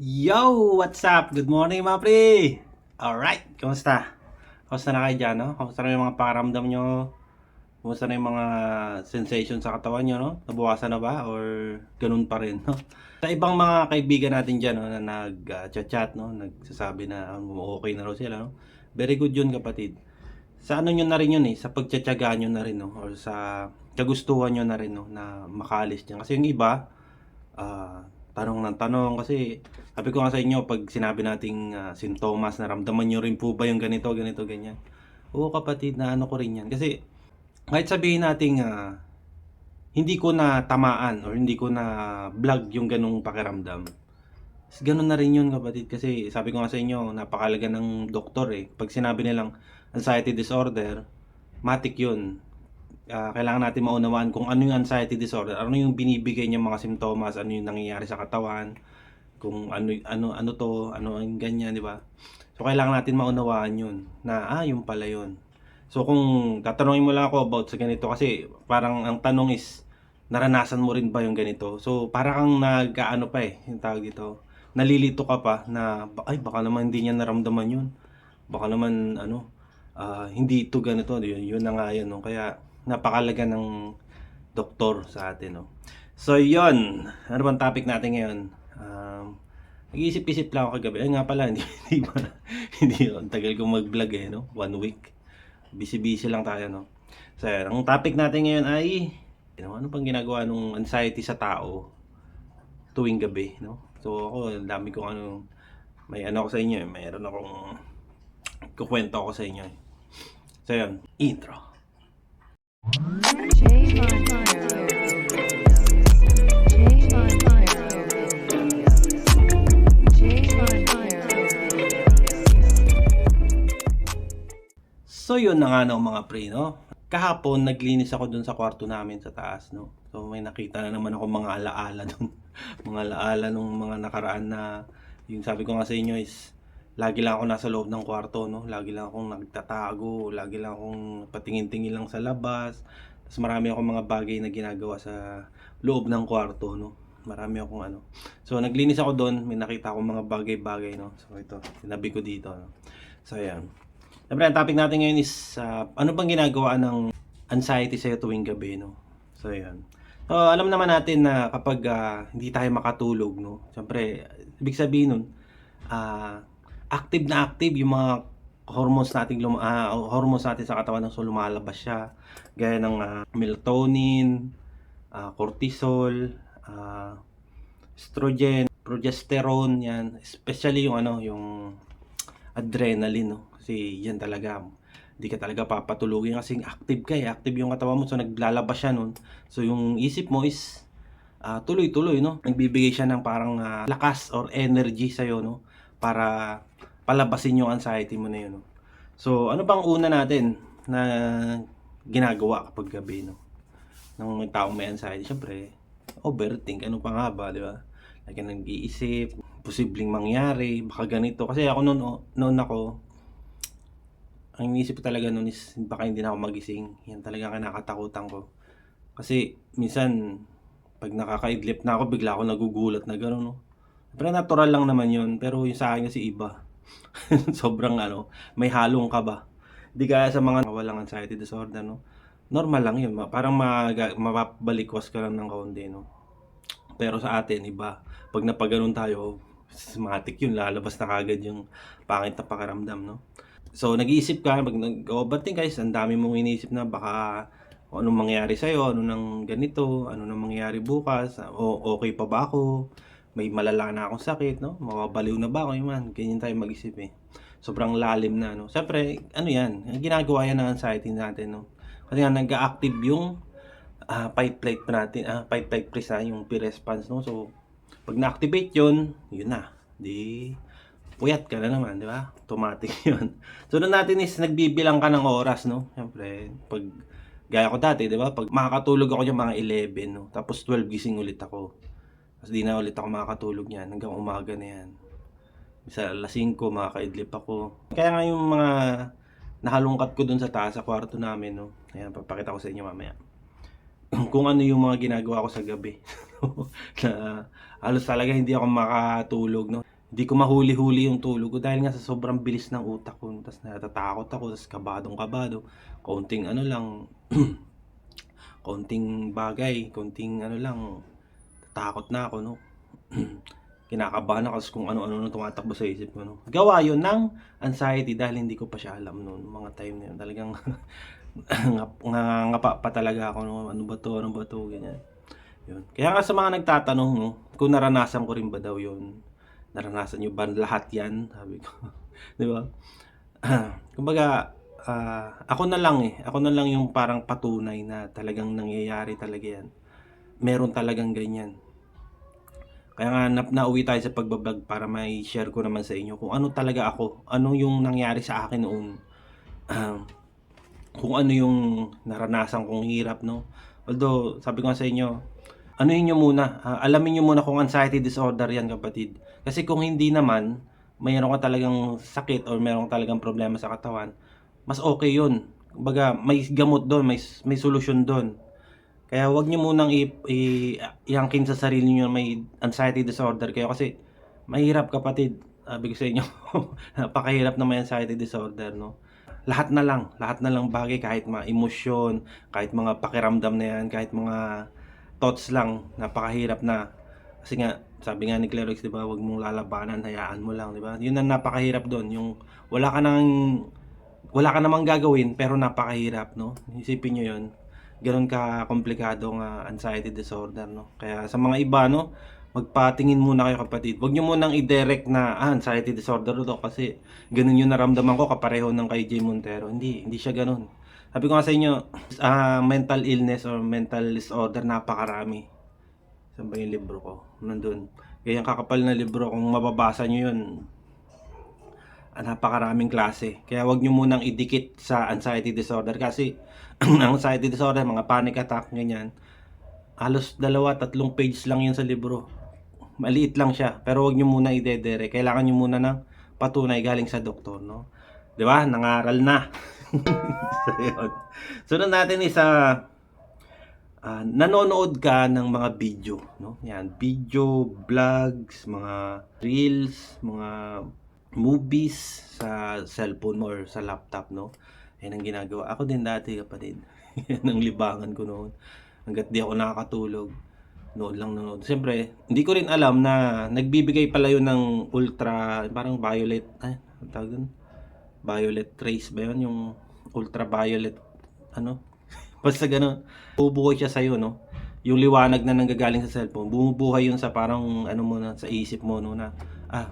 Yo! What's up? Good morning mga pre! Alright, kamusta? Kamusta na kayo dyan, no? Kamusta na yung mga pakaramdam nyo? Kamusta na yung mga sensation sa katawan nyo, no? Nabukasan na ba? Or ganun pa rin, no? Sa ibang mga kaibigan natin dyan, no? Na nag-chat, no? Nagsasabi na um, okay na raw sila, no? Very good yun, kapatid. Sa ano nyo na rin yun, eh? Sa pagtsatsaga nyo na rin, no? Or sa kagustuhan nyo na rin, no? Na makalis dyan. Kasi yung iba, ah, tanong ng tanong kasi sabi ko nga sa inyo pag sinabi nating ah, sintomas naramdaman nyo rin po ba yung ganito ganito ganyan? Oo kapatid na ano ko rin yan. Kasi kahit sabihin nating ah, hindi ko na tamaan or hindi ko na vlog yung ganong pakiramdam ganun na rin yun kapatid. Kasi sabi ko nga sa inyo napakalaga ng doktor eh. Pag sinabi nilang anxiety disorder matik yun ah, kailangan natin maunawaan kung ano yung anxiety disorder, ano yung binibigay niya mga simptomas, ano yung nangyayari sa katawan, kung ano ano ano to, ano ang ganyan, di ba? So kailangan natin maunawaan yun na ah, yung pala yun. So kung tatanungin mo lang ako about sa ganito kasi parang ang tanong is naranasan mo rin ba yung ganito? So para kang nag-ano pa eh, yung tawag dito. Nalilito ka pa na ay baka naman hindi niya naramdaman yun. Baka naman ano ah, hindi ito ganito, yun, yun na nga yun. No? Kaya napakalaga ng doktor sa atin. No? So, yun. Ano bang topic natin ngayon? Um, nag-iisip-isip lang ako kagabi. Ay nga pala, hindi, hindi ba? hindi, ang tagal ko mag-vlog eh, no? One week. Busy-busy lang tayo, no? So. Ang topic natin ngayon ay, ano, ano bang ginagawa ng anxiety sa tao tuwing gabi, no? So, ako, dami kong ano, may ano ako sa inyo, eh. mayroon akong kukwento ako sa inyo. eh. So, yun. Intro. Jay Montana. Jay Montana. Jay Montana. So yun na nga no mga pre no. Kahapon naglinis ako dun sa kwarto namin sa taas no. So may nakita na naman ako mga alaala dun. mga alaala nung mga nakaraan na yung sabi ko nga sa inyo is lagi lang ako nasa loob ng kwarto no. Lagi lang akong nagtatago, lagi lang akong patingin-tingin lang sa labas. Tapos marami akong mga bagay na ginagawa sa loob ng kwarto no. Marami akong ano. So naglinis ako doon, may nakita akong mga bagay-bagay no. So ito, sinabi ko dito no. So ayan. Siyempre, ang topic natin ngayon is ah, ano bang ginagawa ng anxiety sa'yo tuwing gabi, no? So, yan. So, alam naman natin na kapag ah, hindi tayo makatulog, no? Siyempre, ibig sabihin nun, ah, active na active yung mga hormones natin lum ah, hormones natin sa katawan so lumalabas siya gaya ng ah, melatonin, ah, cortisol, ah, estrogen, progesterone yan, especially yung ano, yung adrenaline, no? Kasi yan talaga, hindi ka talaga papatulugin kasi active ka eh. Active yung katawan mo, so naglalabas siya nun. So yung isip mo is tuloy-tuloy, no? Nagbibigay siya ng parang ah, lakas or energy sa'yo, no? Para palabasin yung anxiety mo na yun, no? So, ano bang una natin na ginagawa kapag gabi, no? Ng may taong may anxiety, syempre, overthink, ano pa nga ba, di ba? Lagi nag-iisip, posibleng mangyari, baka ganito. Kasi ako noon, noon ako, ang iniisip ko talaga noon is baka hindi na ako magising. Yan talaga ang kinakatakutan ko. Kasi minsan, pag nakakaidlip na ako, bigla ako nagugulat na gano'n, no? Pero natural lang naman yun. Pero yung sa akin kasi iba. Sobrang ano, may halong ka ba? Hindi kaya sa mga walang anxiety disorder, no? Normal lang yun. Parang mapabalikwas ka lang ng kaunti, no? Pero sa atin, iba. Pag napaganon tayo, systematic yun. Lalabas na kagad yung pangit na pakiramdam, no? So, nag-iisip ka, pag nag-overthink guys, ang dami mong iniisip na baka anong mangyayari sa'yo, ano nang ganito, ano nang mangyayari bukas, o okay pa ba ako, may malala na akong sakit, no? Mababaliw na ba ako, man, ganyan tayo mag-isip eh. Sobrang lalim na, no? Siyempre, ano yan, ginagawa yan ng anxiety natin, no? Kasi nga, nag-active yung ah fight flight pa natin, ah, fight flight freeze na yung P-response, no? So, pag na-activate yun, yun na. Di, puyat ka na naman, di ba? Automatic yun. So, doon natin is nagbibilang ka ng oras, no? Siyempre, pag, gaya ko dati, di ba? Pag makakatulog ako yung mga 11, no? Tapos 12 gising ulit ako. Tapos di na ulit ako makakatulog niyan. Hanggang umaga na yan. Sa alas 5, makakaidlip ako. Kaya nga yung mga nahalungkat ko dun sa taas, sa kwarto namin, no? Ayan, papakita ko sa inyo mamaya. kung ano yung mga ginagawa ko sa gabi. na halos talaga hindi ako makatulog, no? Hindi ko mahuli-huli yung tulog ko dahil nga sa sobrang bilis ng utak ko. Tapos natatakot ako, tapos kabadong-kabado. Konting ano lang, konting bagay, konting ano lang, takot na ako, no? Kinakabahan ako kung ano-ano na tumatakbo sa isip ko, no? Gawa yun ng anxiety dahil hindi ko pa siya alam noon, mga time na yun. Talagang nganga pa talaga ako, no? Ano ba to, ano ba to, ganyan. Yun. Kaya nga sa mga nagtatanong, no, kung naranasan ko rin ba daw yun, naranasan nyo ba lahat yan? Sabi ko. Di ba? Kumbaga, ah, ako na lang eh. Ako na lang yung parang patunay na talagang nangyayari talaga yan. Meron talagang ganyan. Kaya nga na, nauwi tayo sa pagbablog para may share ko naman sa inyo kung ano talaga ako. Ano yung nangyari sa akin noon. Ah, kung ano yung naranasan kong hirap, no? Although, sabi ko sa inyo, ano nyo muna, ah, alamin nyo muna kung anxiety disorder yan kapatid. Kasi kung hindi naman, mayroon ka talagang sakit or mayroon ka talagang problema sa katawan, mas okay yun. Kumbaga, may gamot doon, may, may solusyon doon. Kaya wag nyo munang i, i, iangkin sa sarili na may anxiety disorder kayo kasi mahirap kapatid. Sabi ko sa inyo, napakahirap na may anxiety disorder, no? Lahat na lang, lahat na lang bagay, kahit mga emosyon, kahit mga pakiramdam na yan, kahit mga thoughts lang, napakahirap na. Kasi nga, sabi nga ni Clerox, di ba, wag mong lalabanan, hayaan mo lang, di ba? Yun ang napakahirap doon, yung wala ka nang wala ka namang gagawin pero napakahirap, no? Isipin nyo yun. Ganon ka komplikado nga anxiety disorder, no? Kaya sa mga iba, no? Magpatingin muna kayo kapatid. Huwag nyo munang i-direct na ah, anxiety disorder to kasi ganun yung naramdaman ko kapareho ng kay Jay Montero. Hindi, hindi siya ganun. Sabi ko nga sa inyo, ah, mental illness or mental disorder napakarami. Saan ba yung libro ko? Nandun. Kaya yung kakapal na libro, kung mababasa nyo yun, ah, napakaraming klase. Kaya wag nyo munang idikit sa anxiety disorder kasi ang anxiety disorder, mga panic attack, ganyan, halos dalawa, tatlong page lang yun sa libro. Maliit lang siya, pero wag nyo muna idedere. Kailangan nyo muna ng patunay galing sa doktor, no? Di ba? Nangaral na. so, yun. Sunod natin is ah, ah, nanonood ka ng mga video, no? Yan, video, vlogs, mga reels, mga movies sa cellphone mo or sa laptop, no? Yan ang ginagawa. Ako din dati, kapatid. Yan ang libangan ko noon. Hanggat di ako nakakatulog. Nood lang nood. Siyempre, hindi ko rin alam na nagbibigay pala yun ng ultra, parang violet, ay, ang tawag dun? Violet rays ba yun? Yung ultraviolet, ano? Basta ganun. Bubuhay siya sa'yo, no? Yung liwanag na nanggagaling sa cellphone, bumubuhay yun sa parang, ano mo na, sa isip mo, no, na, ah,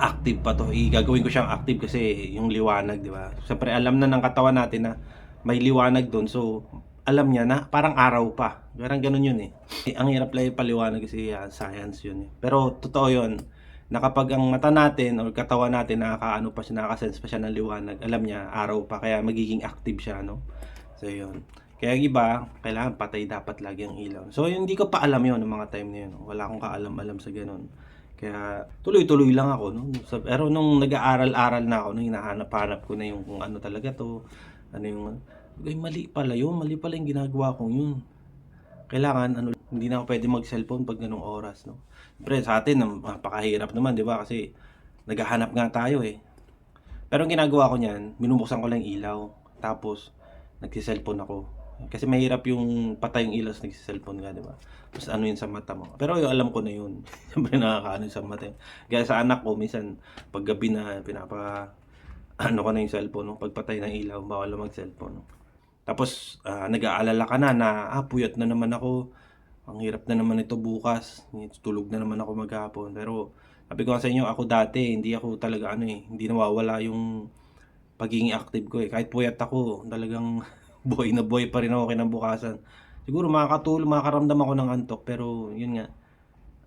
active pa to. I gagawin ko siyang active kasi yung liwanag, di ba? Siyempre, alam na ng katawan natin na may liwanag doon. So, alam niya na parang araw pa. Parang ganun yun eh. Eh, Ang hirap lang paliwanag kasi ah, science yun eh. Pero totoo yun, na kapag ang mata natin or katawan natin nakakaano pa siya, nakakasense pa siya ng liwanag, alam niya araw pa, kaya magiging active siya, no? So, yun. Kaya iba, kailangan patay dapat lagi ang ilaw. So, hindi ko pa alam yun ng mga time na yun. Wala akong kaalam-alam sa ganun. Kaya tuloy-tuloy lang ako. No? Pero nung nag-aaral-aral na ako, nung hinahanap-hanap ko na yung kung ano talaga to, ano yung, ay mali pala yun, mali pala yung ginagawa kong yun. Kailangan, ano, hindi na ako pwede mag-cellphone pag ganong oras. No? Siyempre, sa atin, napakahirap naman, di ba? Kasi naghahanap nga tayo eh. Pero ang ginagawa ko niyan, minubuksan ko lang ilaw. Tapos, nagsiselfone ako. Kasi mahirap yung patay yung ilaw sa nagsiselfone ka, di ba? Tapos ano yun sa mata mo. Pero yung alam ko na yun. Siyempre nakakaano sa mata. Kaya sa anak ko, minsan, pag gabi na, pinapa, ano ko na yung cellphone, no? pagpatay ng ilaw, bawal mag-cellphone. No? Tapos, ah, nag-aalala ka na na, ah, puyat na naman ako. Ang hirap na naman ito bukas. Tulog na naman ako maghapon. Pero, sabi ko sa inyo, ako dati, hindi ako talaga ano eh, hindi nawawala yung pagiging active ko eh. Kahit puyat ako, talagang boy na boy pa rin ako kinabukasan. Siguro makakatulog, makakaramdam ako ng antok, pero yun nga,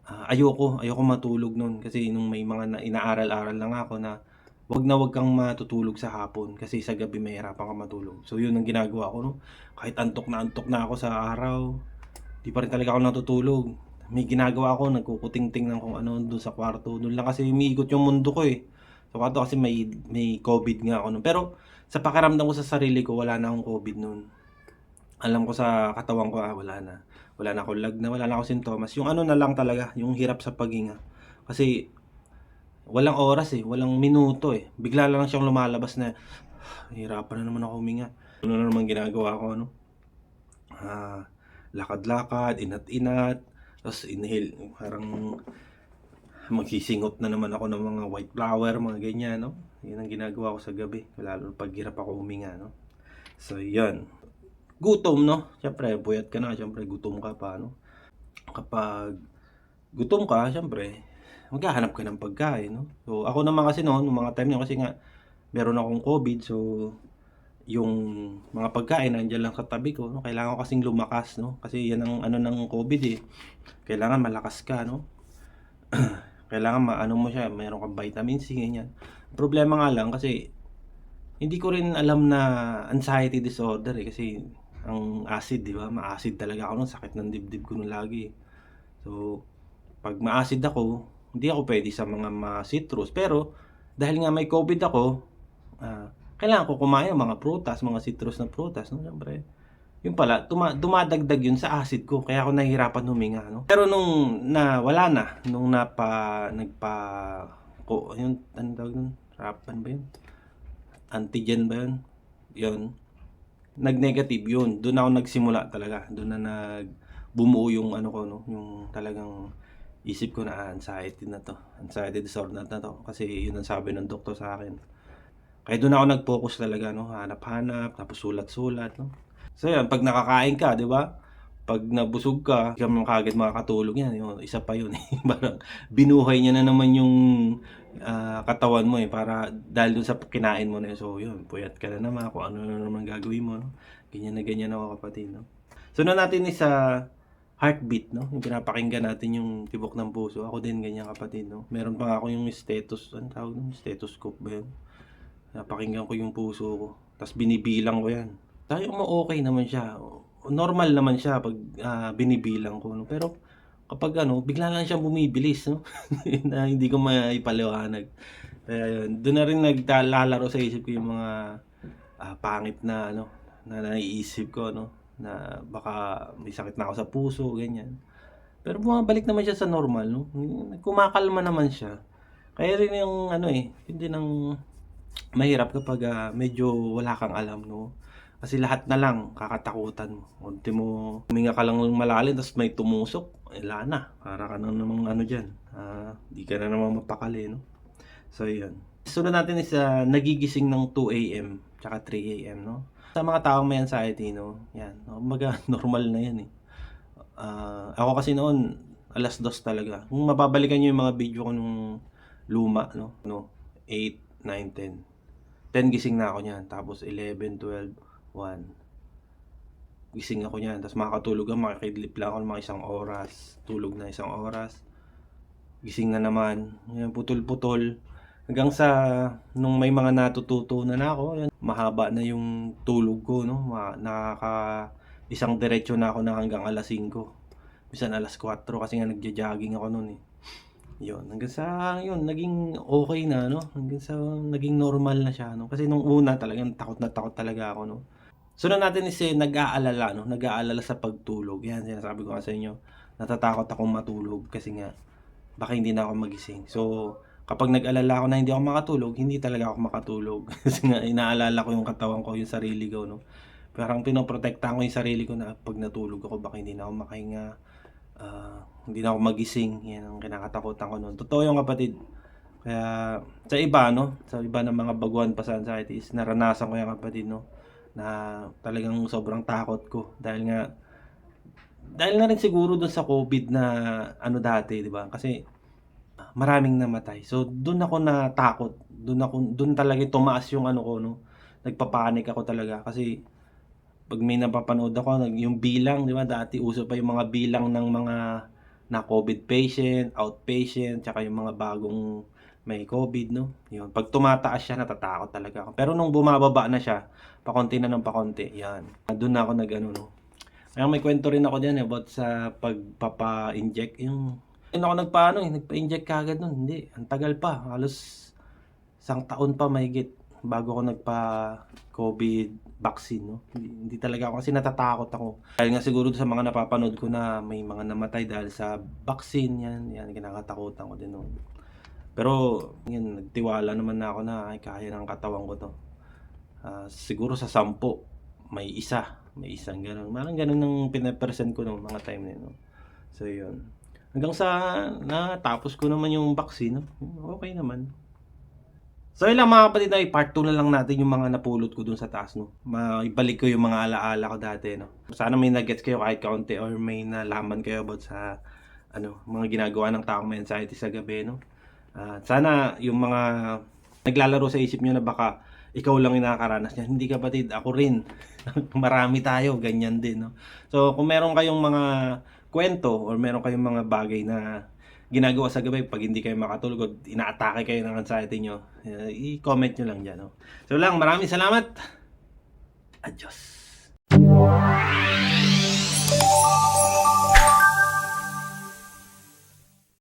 ah, ayoko, ayoko matulog nun. Kasi nung may mga na, inaaral-aral lang ako na wag na wag kang matutulog sa hapon kasi sa gabi mahirapan ka matulog. So yun ang ginagawa ko, no? Kahit antok na antok na ako sa araw, di pa rin talaga ako natutulog. May ginagawa ako, nagkukuting-ting ng kung ano doon sa kwarto. Doon lang kasi umiikot yung mundo ko eh. Sa kwarto kasi may, may COVID nga ako nun. Pero sa pakiramdam ko sa sarili ko, wala na akong COVID nun. alam ko sa katawan ko, ah, wala na. Wala na akong lag na, wala na akong sintomas. Yung ano na lang talaga, yung hirap sa paghinga. Kasi, walang oras eh, walang minuto eh. Bigla lang siyang lumalabas na, hirapan na naman ako huminga. Ano na naman ginagawa ko, ano? Ah, lakad-lakad, inat-inat, tapos inhale, parang magsisingot na naman ako ng mga white flower, mga ganyan, no? Yan ang ginagawa ko sa gabi, lalo pag hirap ako huminga, no? So, yan. Gutom, no? Siyempre, puyat ka na, siyempre, gutom ka pa, no? Kapag gutom ka, siyempre, maghahanap ka ng pagkain, no? So, ako naman kasi noon, nung mga time na yun, kasi nga, meron akong COVID, so, yung mga pagkain nandiyan lang sa tabi ko, no? Kailangan ko kasing lumakas, no? Kasi yan ang ano ng COVID eh. Kailangan malakas ka, no? Kailangan maano mo siya, mayroon kang vitamin C, ganyan. Problema nga lang kasi hindi ko rin alam na anxiety disorder eh kasi ang acid, di ba? Ma-acid talaga ako nung sakit ng dibdib ko nung lagi. So, pag ma-acid ako, hindi ako pwede sa mga ma-citrus. Pero, dahil nga may COVID ako, ah, kailangan ko kumain ng mga prutas, mga citrus na prutas, no? Siyempre, yun pala, tuma- dumadagdag yun sa acid ko, kaya ako nahihirapan huminga, no? Pero nung na, wala na, nung napa, nagpa, ko, yun, ano tawag nun? Rapan ba yun? Antigen ba yun? Yun. Nag-negative yun. Doon ako nagsimula talaga. Doon na nag, bumuo yung ano ko, no? Yung talagang isip ko na anxiety na to. Anxiety disorder na to. Kasi yun ang sabi ng doktor sa akin. Kaya doon ako nag-focus talaga, no? Hanap-hanap, tapos sulat-sulat, no? So yan, pag nakakain ka, di ba? Pag nabusog ka, hindi ka naman kagad makakatulog yan. Yung, isa pa yun. eh. Parang binuhay niya na naman yung ah, katawan mo eh. Para dahil dun sa kinain mo na yun. So yun, puyat ka na naman kung ano na naman gagawin mo. No? Ganyan na ganyan ako kapatid. No? So na natin is sa heartbeat, no? Yung pinapakinggan natin yung tibok ng puso. Ako din ganyan kapatid, no? Meron pa ako yung status, ano tawag nun? Stethoscope ba yun? Napakinggan ko yung puso ko. Tapos binibilang ko yan. Tayo mo okay naman siya. Normal naman siya pag ah, binibilang ko. No? Pero kapag ano, bigla lang siyang bumibilis. No? na hindi ko maipaliwanag. Kaya yun, doon na rin naglalaro sa isip ko yung mga ah, pangit na ano, na naiisip ko. No? Na baka may sakit na ako sa puso, ganyan. Pero bumabalik naman siya sa normal. No? Kumakalma naman siya. Kaya rin yung ano eh, hindi nang mahirap kapag ah, medyo wala kang alam, no? Kasi lahat na lang kakatakutan mo. Unti mo, huminga ka lang ng malalim, tapos may tumusok, eh, wala na. Para ka na namang ano dyan. Ah, di ka na naman mapakali, no? So, yun. Sunod natin is ah, nagigising ng 2 a.m. tsaka 3 a.m., no? Sa mga taong may anxiety, no? Yan. No? Kumbaga, normal na yan, eh. Ah, ako kasi noon, alas dos talaga. Kung mababalikan nyo yung mga video ko nung luma, no? no 8, 9, 10. 10 gising na ako niyan. Tapos 11, 12, 1. Gising ako niyan. Tapos makakatulog ako, makikidlip lang ako ng mga isang oras. Tulog na isang oras. Gising na naman. Yan, putol-putol. Hanggang sa, nung may mga natututunan na ako, yan, mahaba na yung tulog ko, no? Nakaka, isang diretso na ako na hanggang alas 5. Bisan alas 4 kasi nga nagja-jogging ako noon eh. Yun, hanggang sa, yun, naging okay na, no? Hanggang sa, naging normal na siya, no? Kasi nung una talagang takot na takot talaga ako, no? Sunod natin is eh, nag-aalala, no? Nag-aalala sa pagtulog. Yan, sinasabi ko nga sa inyo, natatakot akong matulog kasi nga, baka hindi na ako magising. So, kapag nag-alala ako na hindi ako makatulog, hindi talaga ako makatulog. kasi nga, inaalala ko yung katawan ko, yung sarili ko, no? Parang pinoprotektahan ko yung sarili ko na pag natulog ako, baka hindi na ako makahinga. Ah, hindi na ako magising. Yan ang kinakatakutan ko noon. Totoo yung kapatid. Kaya sa iba, no? Sa iba ng mga baguhan pa sa anxiety is naranasan ko yung kapatid, no? Na talagang sobrang takot ko. Dahil nga, dahil na rin siguro doon sa COVID na ano dati, di ba? Kasi maraming namatay. So, doon ako natakot. Doon ako, doon talaga tumaas yung ano ko, no? Nagpapanik ako talaga. Kasi, pag may napapanood ako, yung bilang, di ba, dati uso pa yung mga bilang ng mga na COVID patient, outpatient, tsaka yung mga bagong may COVID, no? Yun. Pag tumataas siya, natatakot talaga ako. Pero nung bumababa na siya, pakonti na ng pakonti, yan. Doon na ako nag, ano, no? Kaya may kwento rin ako diyan about sa pagpapa-inject. Yung, yun ako nagpaano, eh, nagpa-inject kagad nun. Hindi, ang tagal pa. Halos isang taon pa mahigit. bago ako nagpa COVID vaccine, no? Hindi, hindi talaga ako kasi natatakot ako. Dahil nga siguro sa mga napapanood ko na may mga namatay dahil sa vaccine yan, yan kinakatakutan ko din no. Pero yun, nagtiwala naman na ako na ay kaya ng katawan ko to. Ah, siguro sa sampo, may isa, may isang ganun. Parang ganun ng pinapresent ko nung mga time na yun. No? So yun. Hanggang sa natapos ko naman yung vaccine, no? okay naman. So yun lang mga kapatid, ay part 2 na lang natin yung mga napulot ko dun sa taas, no. Maibalik ko yung mga alaala ko dati, no. Sana may nagets kayo kahit kaunti or may nalaman kayo about sa ano, mga ginagawa ng taong may anxiety sa gabi, no. At sana yung mga naglalaro sa isip nyo na baka ikaw lang yung nakakaranas niyan. Hindi kapatid, ako rin. Marami tayo, ganyan din, no. So kung meron kayong mga kwento or meron kayong mga bagay na ginagawa sa gabi pag hindi kayo makatulog o inaatake kayo ng anxiety nyo, eh, i-comment nyo lang dyan. No? So lang, maraming salamat. Adios.